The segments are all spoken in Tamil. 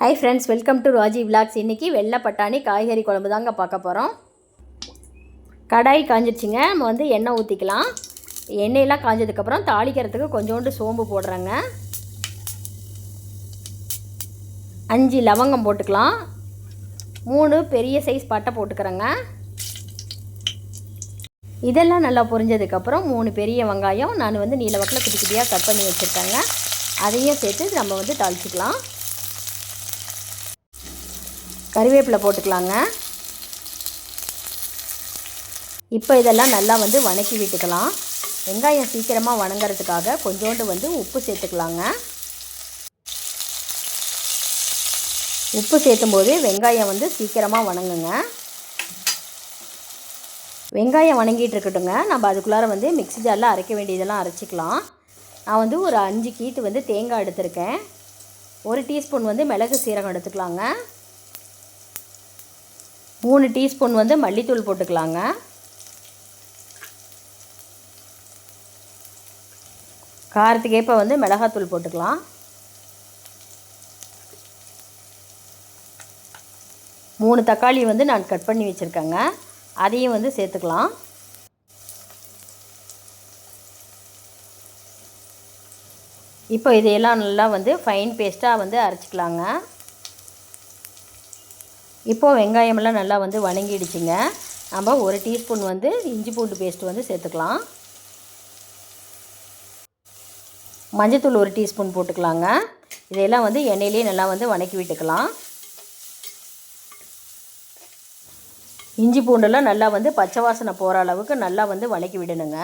Hi friends welcome to Raji vlogs இன்றைக்கி வெள்ளை பட்டாணி காய்கறி குழம்பு தாங்க பார்க்க போகிறோம் கடாய் காஞ்சிருச்சுங்க. நம்ம வந்து எண்ணெய் ஊற்றிக்கலாம் எண்ணெயெல்லாம் காஞ்சதுக்கப்புறம் தாளிக்கிறதுக்கு கொஞ்சோண்டு சோம்பு போடுறேங்க. அஞ்சு லவங்கம் போட்டுக்கலாம். மூணு பெரிய சைஸ் பட்டை போட்டுக்கிறேங்க. இதெல்லாம் நல்லா பொரிஞ்சதுக்கப்புறம் மூணு பெரிய வெங்காயம் நான் வந்து நீல வக்கில் குட்டி குட்டியாக கட் பண்ணி வச்சுருக்கேங்க. அதையும் சேர்த்து நம்ம வந்து தாளிச்சிக்கலாம். கறிவேப்பிலை போட்டுக்கலாங்க. இப்போ இதெல்லாம் நல்லா வந்து வணக்கி விட்டுக்கலாம். வெங்காயம் சீக்கிரமாக வணங்குறதுக்காக கொஞ்சோண்டு வந்து உப்பு சேர்த்துக்கலாங்க. உப்பு சேர்த்தும் போது வெங்காயம் வந்து சீக்கிரமாக வணங்குங்க. வெங்காயம் வணங்கிட்டு இருக்கட்டுங்க நம்ம அதுக்குள்ளார வந்து மிக்ஸி ஜாரில் அரைக்க வேண்டியதெல்லாம் அரைச்சிக்கலாம். நான் வந்து ஒரு அஞ்சு கீட்டு வந்து தேங்காய் எடுத்திருக்கேன். ஒரு டீஸ்பூன் வந்து மிளகு சீரகம் எடுத்துக்கலாங்க. மூணு டீஸ்பூன் வந்து மல்லித்தூள் போட்டுக்கலாங்க. காரத்துக்கேற்ப வந்து மிளகாத்தூள் போட்டுக்கலாம். மூணு தக்காளி வந்து நான் கட் பண்ணி வச்சுருக்கேங்க. அதையும் வந்து சேர்த்துக்கலாம். இப்போ இதையெல்லாம் நல்லா வந்து ஃபைன் பேஸ்ட்டாக வந்து அரைச்சிக்கலாங்க. இப்போது வெங்காயமெல்லாம் நல்லா வந்து வணங்கிடுச்சுங்க. நம்ம ஒரு டீஸ்பூன் வந்து இஞ்சி பூண்டு பேஸ்ட் வந்து சேர்த்துக்கலாம். மஞ்சத்தூள் ஒரு டீஸ்பூன் போட்டுக்கலாங்க. இதையெல்லாம் வந்து எண்ணெயிலே நல்லா வந்து வணக்கி விட்டுக்கலாம். இஞ்சி பூண்டெல்லாம் நல்லா வந்து பச்சை வாசனை போகிற அளவுக்கு நல்லா வந்து வணக்கி விடணுங்க.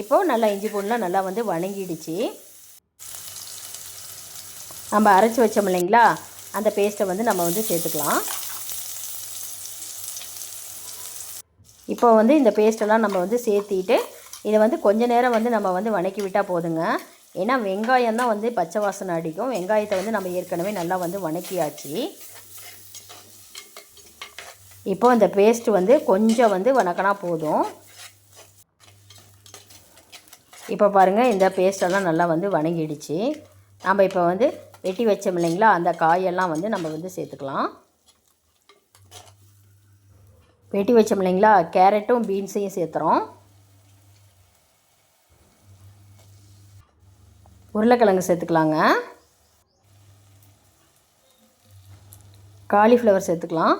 இப்போது நல்லா இஞ்சி பூண்டுலாம் நல்லா வந்து வணங்கிடுச்சு. நம்ம அரைச்சி வச்சோம் இல்லைங்களா? அந்த பேஸ்ட்டை வந்து நம்ம வந்து சேர்த்துக்கலாம். இப்போ வந்து இந்த பேஸ்ட்டெல்லாம் நம்ம வந்து சேர்த்திட்டு இதை வந்து கொஞ்ச நேரம் வந்து நம்ம வந்து வணக்கி விட்டால் போதுங்க. ஏன்னா வெங்காயம் தான் வந்து பச்சை வாசனை அடிக்கும். வெங்காயத்தை வந்து நம்ம ஏற்கனவே நல்லா வந்து வணக்கியாச்சு. இப்போ இந்த பேஸ்ட் வந்து கொஞ்சம் வந்து வணக்கினா போதும். இப்போ பாருங்கள் இந்த பேஸ்டெல்லாம் நல்லா வந்து வணங்கிடுச்சு. நம்ம இப்போ வந்து வெட்டி வச்சோம் இல்லைங்களா? அந்த காயெல்லாம் வந்து நம்ம வந்து சேர்த்துக்கலாம். வெட்டி வச்சோம் இல்லைங்களா? கேரட்டும் பீன்ஸையும் சேர்த்துறோம். உருளைக்கிழங்கு சேர்த்துக்கலாங்க. காலிஃப்ளவர் சேர்த்துக்கலாம்.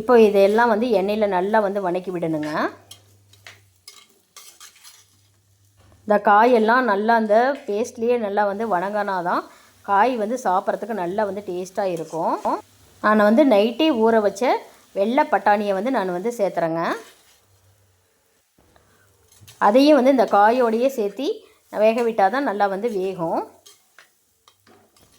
இப்போ இதெல்லாம் வந்து எண்ணெயில் நல்லா வந்து வணக்கி விடணுங்க. இந்த காயெல்லாம் நல்லா அந்த பேஸ்ட்லேயே நல்லா வந்து வணங்கினா தான் காய் வந்து சாப்பிட்றதுக்கு நல்லா வந்து டேஸ்ட்டாக இருக்கும். நான் வந்து நைட்டே ஊற வச்ச வெள்ளை பட்டாணியை வந்து நான் வந்து சேர்த்துறேங்க. அதையும் வந்து இந்த காயோடையே சேர்த்து வேக விட்டால் தான் நல்லா வந்து வேகும்.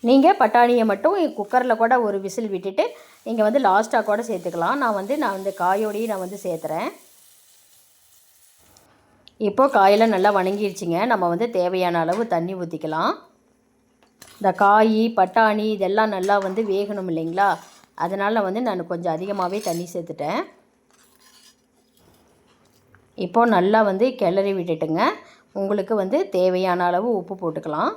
நீங்கள் பட்டாணியை மட்டும் குக்கரில் கூட ஒரு விசில் விட்டுட்டு நீங்கள் வந்து லாஸ்ட்டாக கூட சேர்த்துக்கலாம். நான் வந்து நான் வந்து காயோடையும் நான் வந்து சேர்த்துறேன். இப்போது காயெல்லாம் நல்லா வணங்கிடுச்சிங்க நம்ம வந்து தேவையான அளவு தண்ணி ஊற்றிக்கலாம் இந்த காய் பட்டாணி இதெல்லாம் நல்லா வந்து வேகணும் இல்லைங்களா? அதனால் வந்து நான் கொஞ்சம் அதிகமாகவே தண்ணி சேர்த்துட்டேன். இப்போது நல்லா வந்து கிளறி விட்டுட்டுங்க. உங்களுக்கு வந்து தேவையான அளவு உப்பு போட்டுக்கலாம்.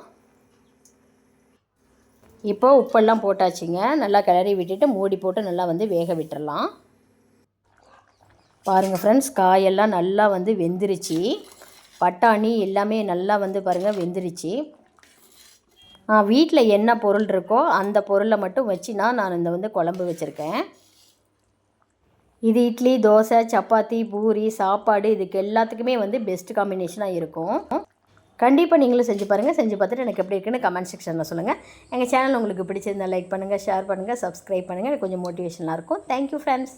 இப்போது உப்பெல்லாம் போட்டாச்சுங்க. நல்லா கிளறி விட்டுட்டு மூடி போட்டு நல்லா வந்து வேக விட்டுடலாம் பாருங்கள் ஃப்ரெண்ட்ஸ் காயெல்லாம் நல்லா வந்து வெந்துருச்சு. பட்டாணி எல்லாமே நல்லா வந்து பாருங்கள் வெந்துருச்சு. வீட்டில் என்ன பொருள் இருக்கோ அந்த பொருளை மட்டும் வச்சு நான் இந்த வந்து குழம்பு வச்சுருக்கேன். இது இட்லி தோசை சப்பாத்தி பூரி சாப்பாடு இதுக்கு எல்லாத்துக்குமே வந்து பெஸ்ட் காம்பினேஷனாக இருக்கும். கண்டிப்பாக நீங்களும் செஞ்சு பாருங்கள் செஞ்சு பார்த்துட்டு எனக்கு எப்படி இருக்குன்னு கமெண்ட் செக்ஷனில் சொல்லுங்கள் எங்கள் சேனல் உங்களுக்கு பிடிச்சிருந்தால் லைக் பண்ணுங்கள் ஷேர் பண்ணுங்கள் சப்ஸ்கிரைப் பண்ணுங்கள் எனக்கு கொஞ்சம் மோட்டிவேஷனாக இருக்கும். Thank you friends